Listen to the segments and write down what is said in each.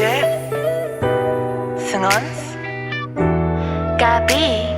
Jep. Singons. Gabi.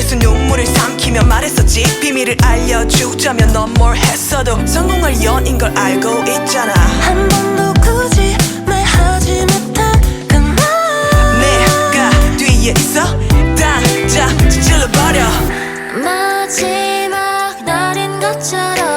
속에서 눈물을 삼키며 말했었지. 비밀을 알려주자면 넌 뭘 했어도 성공할 연인 걸 알고 있잖아. 한 번도 굳이 말하지 못한 내가 뒤에 있어? 당장 찔러버려. 마지막 날인 것처럼